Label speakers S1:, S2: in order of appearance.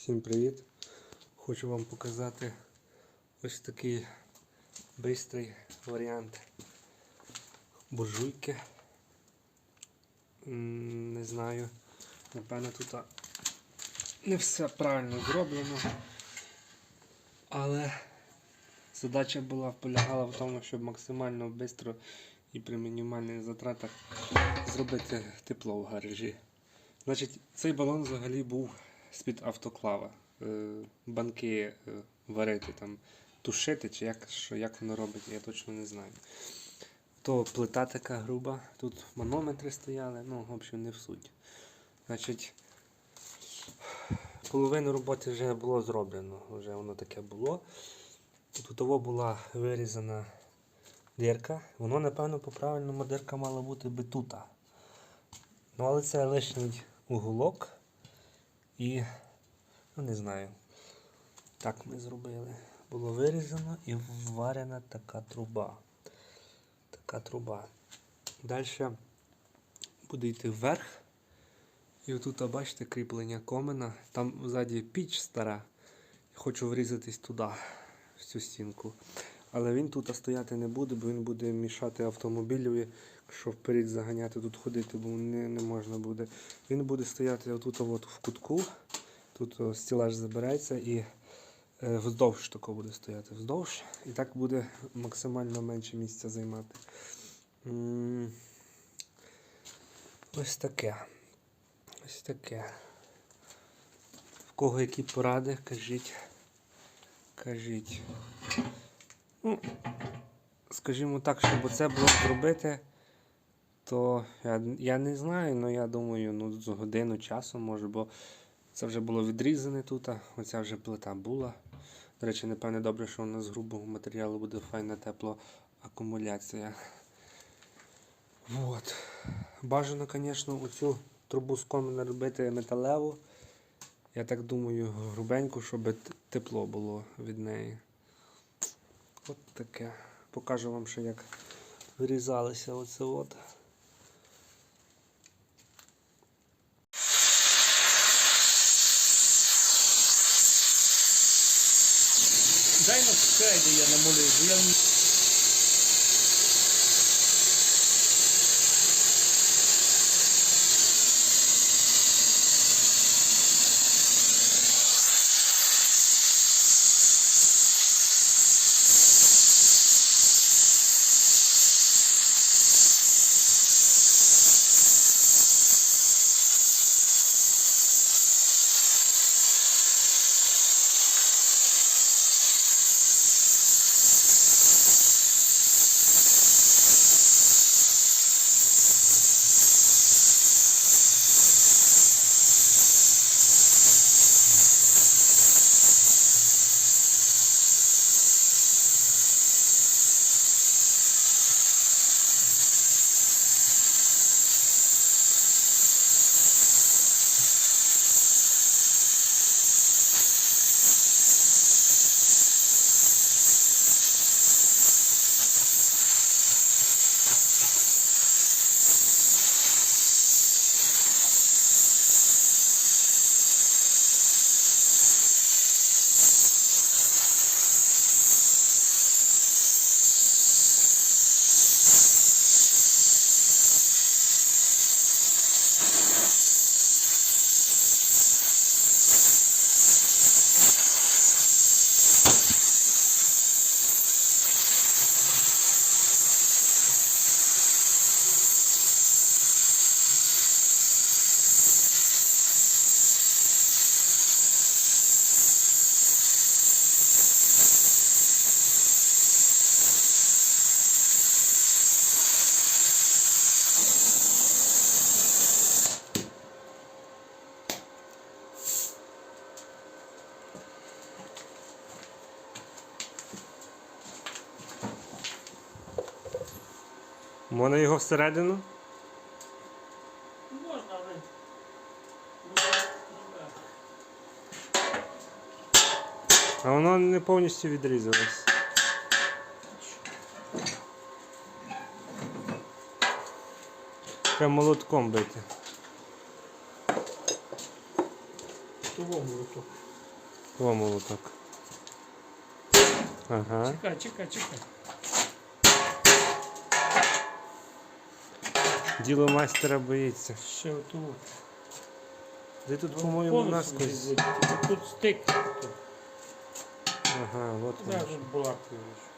S1: Всім привіт! Хочу вам показати ось такий бистрий варіант буржуйки. Не знаю, напевно тут не все правильно зроблено. Але задача була полягала в тому, щоб максимально швидко і при мінімальних затратах зробити тепло в гаражі. Значить, цей балон взагалі був з-під автоклава. Е, Банки е, варити там, тушити, чи як, що, як воно робить, я точно не знаю. То плита така груба, тут манометри стояли, ну, в общем, не в суть. Значить, половину роботи вже було зроблено, вже воно таке було. Тут була вирізана дирка. Воно, напевно, по-правильному дирка мала бути би тута. Ну, але це лишній уголок і, ну не знаю. Так ми зробили. Було вирізано і вварена така труба. Така труба. Далі буде йти вверх. І отут, бачите, кріплення комина. Там ззаді піч стара. Хочу врізатись туди, в цю стінку. Але він тут стояти не буде, бо він буде мішати автомобілю, якщо вперед заганяти, тут ходити, бо не, не можна буде. Він буде стояти отут от в кутку. Тут стілаж забирається і е, вздовж тако буде стояти вздовж. І так буде максимально менше місця займати. М, Ось таке. Ось таке. В кого які поради, кажіть. Кажіть. Ну, скажімо так, щоб це було зробити, то я, я не знаю, але я думаю, ну, з годину часу може, бо це вже було відрізане тут, оця вже плита була. До речі, напевне, добре, що у нас з грубого матеріалу буде файна теплоакумуляція. Вот. Бажано, звісно, оцю трубу з комина робити металеву. Я так думаю, грубеньку, щоб тепло було від неї. От таке. Покажу вам ще як вирізалося оце от.
S2: Дай на скайді я намолюю, бо я
S1: Можна його всередину?
S2: можна, але.
S1: А воно не повністю відрізалось. Треба молотком бити.
S2: Того молоток.
S1: О, молоток. Ага.
S2: Чекай, чекай, чекай.
S1: Діло майстера боїться.
S2: Ще отут.
S1: Де тут, по-моєму, наскось.
S2: Тут стик.
S1: Ага, от.
S2: Зараз була ключ.